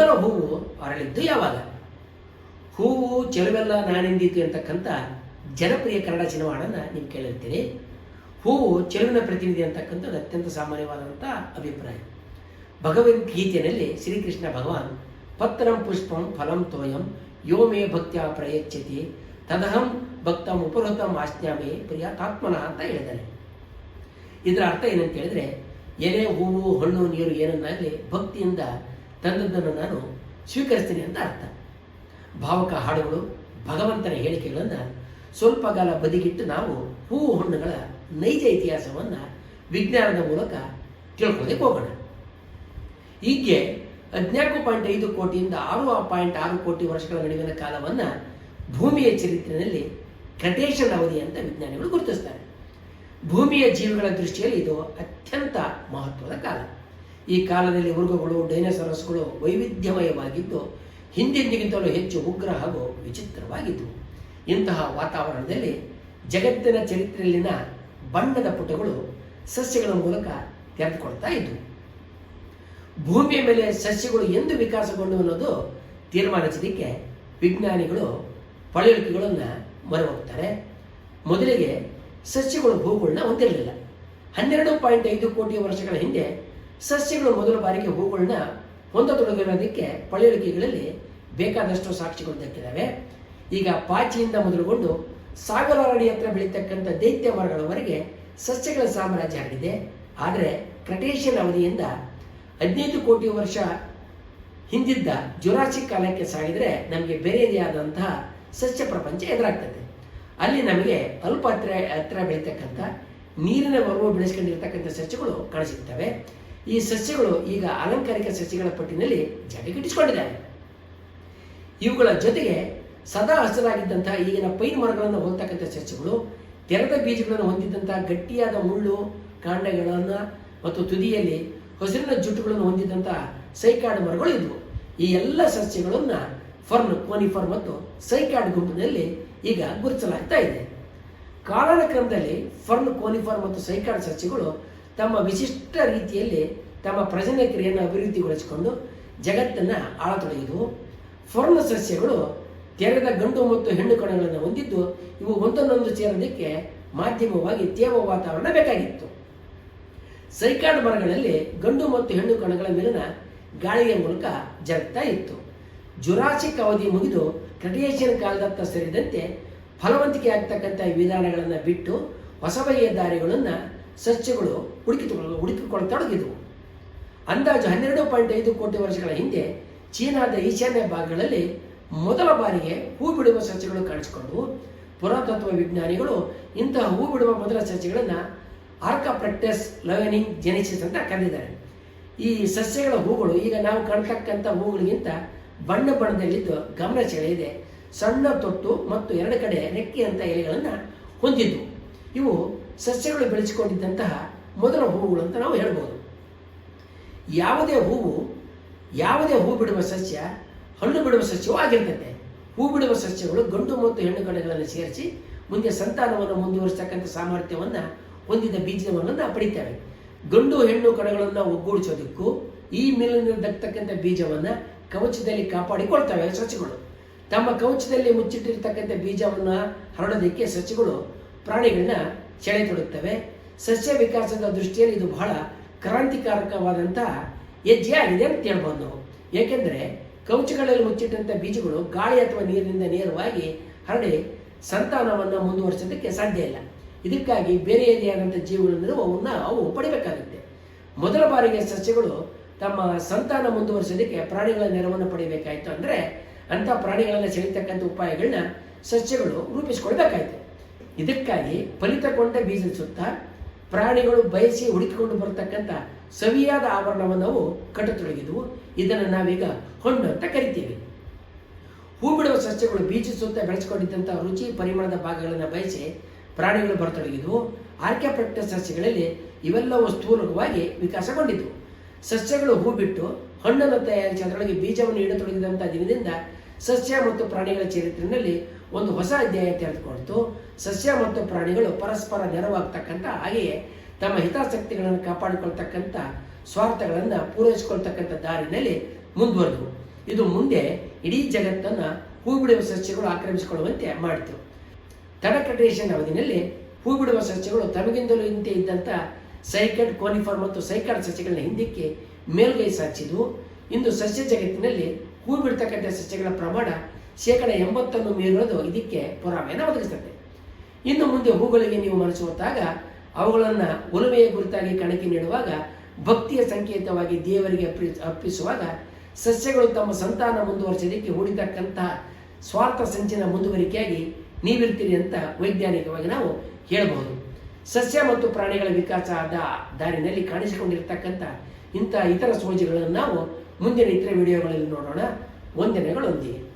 ಮೊದಲ ಹೂವು ಅರಳಿದ್ದು ಯಾವಾಗ? ಹೂವು ಚೆಲುವೆಲ್ಲ ನಾನೆಂದೀತು ಅಂತಕ್ಕಂಥ ಜನಪ್ರಿಯ ಕನ್ನಡ ಚಿನ್ನವಾಡನ್ನ ನೀವು ಕೇಳಿರ್ತೀರಿ. ಹೂವು ಚೆಲುವಿನ ಪ್ರತಿನಿಧಿ ಅಂತಕ್ಕಂಥದ್ದು ಅತ್ಯಂತ ಸಾಮಾನ್ಯವಾದಂಥ ಅಭಿಪ್ರಾಯ. ಭಗವದ್ಗೀತೆಯಲ್ಲಿ ಶ್ರೀಕೃಷ್ಣ ಭಗವಾನ್ ಪತ್ರಂ ಪುಷ್ಪಂ ಫಲಂ ತೋಯಂ, ಯೋ ಮೇ ಭಕ್ತಿಯ ಪ್ರಯಚ್ಛತಿ, ತದಹಂ ಭಕ್ತಂ ಉಪಹೃತಂ ಪ್ರಿಯ ಆತ್ಮನ ಅಂತ ಹೇಳಿದ್ದಾರೆ. ಇದರ ಅರ್ಥ ಏನಂತ ಹೇಳಿದ್ರೆ ಎಲೆ, ಹೂವು, ಹಣ್ಣು, ನೀರು ಏನನ್ನಾಗಲಿ ಭಕ್ತಿಯಿಂದ ತಂದದ್ದನ್ನು ನಾನು ಸ್ವೀಕರಿಸ್ತೀನಿ ಅಂತ ಅರ್ಥ. ಭಾವಕ ಹಾಡುಗಳು, ಭಗವಂತನ ಹೇಳಿಕೆಗಳನ್ನು ಸ್ವಲ್ಪ ಕಾಲ ಬದಿಗಿಟ್ಟು ನಾವು ಹೂವು ಹಣ್ಣುಗಳ ನೈಜ ಇತಿಹಾಸವನ್ನು ವಿಜ್ಞಾನದ ಮೂಲಕ ತಿಳ್ಕೊಳ್ಳೋದಕ್ಕೆ ಹೋಗೋಣ. ಹೀಗೆ ಹದಿನಾಲ್ಕು ಪಾಯಿಂಟ್ ಐದು ಕೋಟಿಯಿಂದ ಆರು ಪಾಯಿಂಟ್ ಆರು ಕೋಟಿ ವರ್ಷಗಳ ನಡುವಿನ ಕಾಲವನ್ನು ಭೂಮಿಯ ಚರಿತ್ರೆಯಲ್ಲಿ ಕ್ರಟೇಷನ್ ಅವಧಿ ಅಂತ ವಿಜ್ಞಾನಿಗಳು ಗುರುತಿಸ್ತಾರೆ. ಭೂಮಿಯ ಜೀವಿಗಳ ದೃಷ್ಟಿಯಲ್ಲಿ ಇದು ಅತ್ಯಂತ ಮಹತ್ವದ ಕಾಲ. ಈ ಕಾಲದಲ್ಲಿ ಮೃಗಗಳು ಡೈನೋಸರಸ್ಗಳು ವೈವಿಧ್ಯಮಯವಾಗಿದ್ದು ಹಿಂದೆಂದಿಗಿಂತಲೂ ಹೆಚ್ಚು ಉಗ್ರ ಹಾಗೂ ವಿಚಿತ್ರವಾಗಿದ್ದವು ಇಂತಹ ವಾತಾವರಣದಲ್ಲಿ ಜಗತ್ತಿನ ಚರಿತ್ರೆಯಲ್ಲಿನ ಬಣ್ಣದ ಪುಟಗಳು ಸಸ್ಯಗಳ ಮೂಲಕ ತೆರೆದುಕೊಳ್ತಾ ಇದ್ದವು ಭೂಮಿಯ ಮೇಲೆ ಸಸ್ಯಗಳು ಎಂದು ವಿಕಾಸಗೊಂಡು ಅನ್ನೋದು ತೀರ್ಮಾನಿಸಲಿಕ್ಕೆ ವಿಜ್ಞಾನಿಗಳು ಪಳೆಯುಳಿಕೆಗಳನ್ನು ಮರು ಹೋಗ್ತಾರೆ ಮೊದಲಿಗೆ ಸಸ್ಯಗಳು ಹೂಗಳನ್ನ ಹೊಂದಿರಲಿಲ್ಲ. ಹನ್ನೆರಡು ಪಾಯಿಂಟ್ ಐದು ಕೋಟಿ ವರ್ಷಗಳ ಹಿಂದೆ ಸಸ್ಯಗಳು ಮೊದಲ ಬಾರಿಗೆ ಹೂಗಳನ್ನ ಹೊಂದತೊಡಗಿರೋದಕ್ಕೆ ಪಳೆಯುಳಿಕೆಗಳಲ್ಲಿ ಬೇಕಾದಷ್ಟು ಸಾಕ್ಷಿಗಳು ದಕ್ಕಿದ್ದಾವೆ ಈಗ ಪಾಚಿಯಿಂದ ಮೊದಲುಗೊಂಡು ಸಾವಿರಾರು ಅಡಿ ಹತ್ರ ಬೆಳೀತಕ್ಕಂಥ ದೈತ್ಯ ಮರಗಳವರೆಗೆ ಸಸ್ಯಗಳ ಸಾಮ್ರಾಜ್ಯ ಆಗಿದೆ. ಆದರೆ ಕ್ರಟೇಷಿಯನ್ ಅವಧಿಯಿಂದ ಹದಿನೈದು ಕೋಟಿ ವರ್ಷ ಹಿಂದಿದ್ದ ಜುರಾಸಿಕ್ ಕಾಲಕ್ಕೆ ಸಾಗಿದ್ರೆ ನಮಗೆ ಬೇರೆಯದೇ ಸಸ್ಯ ಪ್ರಪಂಚ ಎದುರಾಗ್ತದೆ. ಅಲ್ಲಿ ನಮಗೆ ಅಲ್ಪ ಹತ್ರ ಹತ್ರ ಬೆಳೀತಕ್ಕಂಥ ನೀರಿನ ಬರುವ ಬೆಳೆಸ್ಕೊಂಡಿರ್ತಕ್ಕಂಥ ಸಸ್ಯಗಳು ಕಾಣಿಸುತ್ತವೆ ಈ ಸಸ್ಯಗಳು ಈಗ ಅಲಂಕಾರಿಕ ಸಸ್ಯಗಳ ಪಟ್ಟಿನಲ್ಲಿ ಜಾಗಗಿಟ್ಟಿಸಿಕೊಂಡಿದ್ದಾರೆ ಇವುಗಳ ಜೊತೆಗೆ ಸದಾ ಹಸಿರಾಗಿದ್ದಂತಹ ಈಗಿನ ಪೈನ್ ಮರಗಳನ್ನು ಹೋಲ್ತಕ್ಕಂಥ ಸಸ್ಯಗಳು, ತೆರೆದ ಬೀಜಗಳನ್ನು ಹೊಂದಿದ್ದಂತಹ ಗಟ್ಟಿಯಾದ ಮುಳ್ಳು, ಕಾಂಡಗಳನ್ನು ಮತ್ತು ತುದಿಯಲ್ಲಿ ಹಸಿರಿನ ಜುಟ್ಟುಗಳನ್ನು ಹೊಂದಿದ್ದಂತಹ ಸೈಕಾಡ್ ಮರಗಳು ಇದ್ವು. ಈ ಎಲ್ಲ ಸಸ್ಯಗಳನ್ನು ಫರ್ನ್, ಕೋನಿಫರ್ ಮತ್ತು ಸೈಕಾಡ್ ಗುಂಪಿನಲ್ಲಿ ಈಗ ಗುರುತಿಸಲಾಗ್ತಾ ಇದೆ. ಕಾಲದ ಕ್ರಮದಲ್ಲಿ ಫರ್ನ್, ಕೋನಿಫರ್ ಮತ್ತು ಸೈಕಾಡ್ ಸಸ್ಯಗಳು ತಮ್ಮ ವಿಶಿಷ್ಟ ರೀತಿಯಲ್ಲಿ ತಮ್ಮ ಪ್ರಜನ ಕ್ರಿಯೆಯನ್ನು ಅಭಿವೃದ್ಧಿಗೊಳಿಸಿಕೊಂಡು ಜಗತ್ತನ್ನು ಆಳತೊಡಗಿದವು. ಫರ್ಣ ಸಸ್ಯಗಳು ತೆರೆದ ಗಂಡು ಮತ್ತು ಹೆಣ್ಣು ಕಣಗಳನ್ನು ಹೊಂದಿದ್ದು ಇವು ಒಂದನ್ನೊಂದು ಸೇರೋದಕ್ಕೆ ಮಾಧ್ಯಮವಾಗಿ ತೇವ ವಾತಾವರಣ ಬೇಕಾಗಿತ್ತು. ಸೈಕಾಡ್ ಮರಗಳಲ್ಲಿ ಗಂಡು ಮತ್ತು ಹೆಣ್ಣು ಕಣಗಳ ಮೇಲಿನ ಗಾಳಿಯ ಮೂಲಕ ಜರುಗ್ತಾ ಇತ್ತು. ಜುರಾಸಿಕ್ ಅವಧಿ ಮುಗಿದು ಕ್ರಟಿಯೇಷನ್ ಕಾಲದತ್ತ ಸೇರಿದಂತೆ ಫಲವಂತಿಕೆ ಆಗ್ತಕ್ಕಂಥ ವಿಧಾನಗಳನ್ನು ಬಿಟ್ಟು ಹೊಸ ಬಗೆಯ ದಾರಿಗಳನ್ನು ಸಸ್ಯಗಳು ಹುಡುಕಿ ಹುಡುಕಿಕೊಳ್ಳತೊಡಗಿದವು ಅಂದಾಜು ಹನ್ನೆರಡು ಪಾಯಿಂಟ್ ಐದು ಕೋಟಿ ವರ್ಷಗಳ ಹಿಂದೆ ಚೀನಾದ ಈಶಾನ್ಯ ಭಾಗಗಳಲ್ಲಿ ಮೊದಲ ಬಾರಿಗೆ ಹೂ ಬಿಡುವ ಸಸ್ಯಗಳು ಕಾಣಿಸಿಕೊಂಡವು ಪುರಾತತ್ವ ವಿಜ್ಞಾನಿಗಳು ಇಂತಹ ಹೂ ಬಿಡುವ ಮೊದಲ ಸಸ್ಯಗಳನ್ನು ಆರ್ಕಾಪ್ರೆಕ್ಟಸ್ ಲರ್ನಿಂಗ್ ಜೆನಿಸಿಸ್ ಅಂತ ಕರೆದಿದ್ದಾರೆ. ಈ ಸಸ್ಯಗಳ ಹೂಗಳು ಈಗ ನಾವು ಕಾಣ್ತಕ್ಕಂಥ ಹೂಗಳಿಗಿಂತ ಬಣ್ಣ ಬಣ್ಣದಲ್ಲಿದ್ದು ಗಮನ ಸೆಳೆಯಿದೆ ಸಣ್ಣ ತೊಟ್ಟು ಮತ್ತು ಎರಡು ಕಡೆ ರೆಕ್ಕೆಯಂಥ ಎಲೆಗಳನ್ನು ಹೊಂದಿದ್ವು ಇವು ಸಸ್ಯಗಳು ಬೆಳೆಸಿಕೊಂಡಿದ್ದಂತಹ ಮೊದಲ ಹೂವುಗಳು ಅಂತ ನಾವು ಹೇಳ್ಬೋದು. ಯಾವುದೇ ಹೂವು, ಯಾವುದೇ ಹೂ ಬಿಡುವ ಸಸ್ಯ, ಹಣ್ಣು ಬಿಡುವ ಸಸ್ಯವೂ ಆಗಿರ್ತದೆ. ಹೂ ಬಿಡುವ ಸಸ್ಯಗಳು ಗಂಡು ಮತ್ತು ಹೆಣ್ಣು ಕಡೆಗಳನ್ನು ಸೇರಿಸಿ ಮುಂದೆ ಸಂತಾನವನ್ನು ಮುಂದುವರಿಸತಕ್ಕಂಥ ಸಾಮರ್ಥ್ಯವನ್ನು ಹೊಂದಿದ ಬೀಜವನ್ನು ಪಡಿತೇವೆ. ಗಂಡು ಹೆಣ್ಣು ಕಣಗಳನ್ನು ಒಗ್ಗೂಡಿಸೋದಕ್ಕೂ ಈ ಮೇಲಿನ ದಕ್ಕತಕ್ಕಂಥ ಬೀಜವನ್ನು ಕವಚದಲ್ಲಿ ಕಾಪಾಡಿಕೊಳ್ತವೆ ಸಸ್ಯಗಳು. ತಮ್ಮ ಕವಚದಲ್ಲಿ ಮುಚ್ಚಿಟ್ಟಿರ್ತಕ್ಕಂಥ ಬೀಜವನ್ನು ಹರಡೋದಕ್ಕೆ ಸಸ್ಯಗಳು ಪ್ರಾಣಿಗಳನ್ನ ಸೆಳೆತೊಡುತ್ತವೆ ಸಸ್ಯ ವಿಕಾಸದ ದೃಷ್ಟಿಯಲ್ಲಿ ಇದು ಬಹಳ ಕ್ರಾಂತಿಕಾರಕವಾದಂಥ ಹೆಜ್ಜೆ ಆಗಿದೆ ಅಂತ ಹೇಳ್ಬೋದು ನಾವು. ಏಕೆಂದರೆ ಕವಚಗಳಲ್ಲಿ ಮುಚ್ಚಿಟ್ಟಂಥ ಬೀಜಗಳು ಗಾಳಿ ಅಥವಾ ನೀರಿನಿಂದ ನೇರವಾಗಿ ಹರಡಿ ಸಂತಾನವನ್ನು ಮುಂದುವರಿಸೋದಕ್ಕೆ ಸಾಧ್ಯ ಇಲ್ಲ. ಇದಕ್ಕಾಗಿ ಬೇರೆ ಆದಂಥ ಜೀವಗಳನ್ನು ಅವನ್ನ ಅವು ಪಡಿಬೇಕಾಗುತ್ತೆ. ಮೊದಲ ಬಾರಿಗೆ ಸಸ್ಯಗಳು ತಮ್ಮ ಸಂತಾನ ಮುಂದುವರಿಸೋದಕ್ಕೆ ಪ್ರಾಣಿಗಳ ನೆರವನ್ನು ಪಡಿಬೇಕಾಯ್ತು ಅಂದರೆ ಅಂಥ ಪ್ರಾಣಿಗಳನ್ನು ಸೆಳೀತಕ್ಕಂಥ ಉಪಾಯಗಳನ್ನ ಸಸ್ಯಗಳು ರೂಪಿಸಿಕೊಳ್ಬೇಕಾಯ್ತು. ಇದಕ್ಕಾಗಿ ಫಲಿತಗೊಂಡ ಬೀಜದ ಸುತ್ತ ಪ್ರಾಣಿಗಳು ಬಯಸಿ ಹುಡುಕಿಕೊಂಡು ಬರತಕ್ಕಂಥ ಸವಿಯಾದ ಆವರಣವನ್ನು ನಾವು ಕಟ್ಟತೊಡಗಿದವು. ಇದನ್ನು ನಾವೀಗ ಹಣ್ಣು ಅಂತ ಕರಿತೀವಿ. ಹೂ ಬಿಡುವ ಸಸ್ಯಗಳು ಬೀಜ ಸುತ್ತ ಬೆಳೆಸಿಕೊಂಡಿದ್ದಂಥ ರುಚಿ ಪರಿಮಳದ ಭಾಗಗಳನ್ನು ಬಯಸಿ ಪ್ರಾಣಿಗಳು ಬರತೊಡಗಿದವು. ಆರ್ಕ್ಯಾಪ್ರೆಕ್ಟ ಸಸ್ಯಗಳಲ್ಲಿ ಇವೆಲ್ಲವೂ ಸ್ಥೂಲವಾಗಿ ವಿಕಾಸಗೊಂಡಿದ್ವು ಸಸ್ಯಗಳು ಹೂ ಬಿಟ್ಟು ಹಣ್ಣನ್ನು ತಯಾರಿಸಿ ಅದರೊಳಗೆ ಬೀಜವನ್ನು ಇಡತೊಡಗಿದಂಥ ದಿನದಿಂದ ಸಸ್ಯ ಮತ್ತು ಪ್ರಾಣಿಗಳ ಚರಿತ್ರೆಯಲ್ಲಿ ಒಂದು ಹೊಸ ಅಧ್ಯಾಯ ತೆರೆದುಕೊಡ್ತು ಸಸ್ಯ ಮತ್ತು ಪ್ರಾಣಿಗಳು ಪರಸ್ಪರ ನೆರವಾಗ್ತಕ್ಕಂಥ ಹಾಗೆಯೇ ತಮ್ಮ ಹಿತಾಸಕ್ತಿಗಳನ್ನು ಕಾಪಾಡಿಕೊಳ್ತಕ್ಕಂಥ ಸ್ವಾರ್ಥಗಳನ್ನು ಪೂರೈಸಿಕೊಳ್ತಕ್ಕಂಥ ದಾರಿನಲ್ಲಿ ಮುಂದುವರೆದವು. ಇದು ಮುಂದೆ ಇಡೀ ಜಗತ್ತನ್ನು ಹೂ ಬಿಡುವ ಸಸ್ಯಗಳು ಆಕ್ರಮಿಸಿಕೊಳ್ಳುವಂತೆ ಮಾಡಿತು. ತಡಕಟೇಶನ್ ಅವಧಿನಲ್ಲಿ ಹೂ ಬಿಡುವ ಸಸ್ಯಗಳು ತಮಗಿಂದಲೂ ಹಿಂದೆ ಇದ್ದಂಥ ಸೈಕಡ್ ಕೋನಿಫರ್ ಮತ್ತು ಸೈಕಡ್ ಸಸ್ಯಗಳನ್ನ ಹಿಂದಕ್ಕೆ ಮೇಲ್ಗೈ ಸಾಚಿದ್ವು. ಇಂದು ಸಸ್ಯ ಜಗತ್ತಿನಲ್ಲಿ ಹೂ ಬಿಡ್ತಕ್ಕಂಥ ಸಸ್ಯಗಳ ಪ್ರಮಾಣ ಶೇಕಡ ಎಂಬತ್ತನ್ನು ಮೀರೋದು ಇದಕ್ಕೆ ಪುರಾವೆಯನ್ನು ಒದಗಿಸ್ತದೆ ಇನ್ನು ಮುಂದೆ ಹೂಗಳಿಗೆ ನೀವು ಮನಸ್ಸು ಹೊತ್ತಾಗ ಅವುಗಳನ್ನು ಒಲುಮೆಯ ಗುರುತಾಗಿ ಕಣಕ್ಕೆ ನೀಡುವಾಗ, ಭಕ್ತಿಯ ಸಂಕೇತವಾಗಿ ದೇವರಿಗೆ ಅರ್ಪಿ, ಅರ್ಪಿಸುವಾಗ, ಸಸ್ಯಗಳು ತಮ್ಮ ಸಂತಾನ ಮುಂದುವರಿಸೋದಕ್ಕೆ ಹೂಡಿತಕ್ಕಂತಹ ಸ್ವಾರ್ಥ ಸಂಚಿನ ಮುಂದುವರಿಕೆಯಾಗಿ ನೀವಿರ್ತೀರಿ ಅಂತ ವೈಜ್ಞಾನಿಕವಾಗಿ ನಾವು ಹೇಳಬಹುದು. ಸಸ್ಯ ಮತ್ತು ಪ್ರಾಣಿಗಳ ವಿಕಾಸ ಆದ ದಾರಿನಲ್ಲಿ ಕಾಣಿಸಿಕೊಂಡಿರ್ತಕ್ಕಂಥ ಇಂಥ ಇತರ ಸೋಜಿಗಳನ್ನು ನಾವು ಮುಂದಿನ ಇತರ ವಿಡಿಯೋಗಳಲ್ಲಿ ನೋಡೋಣ. ವಂದನೆಗಳೊಂದಿಗೆ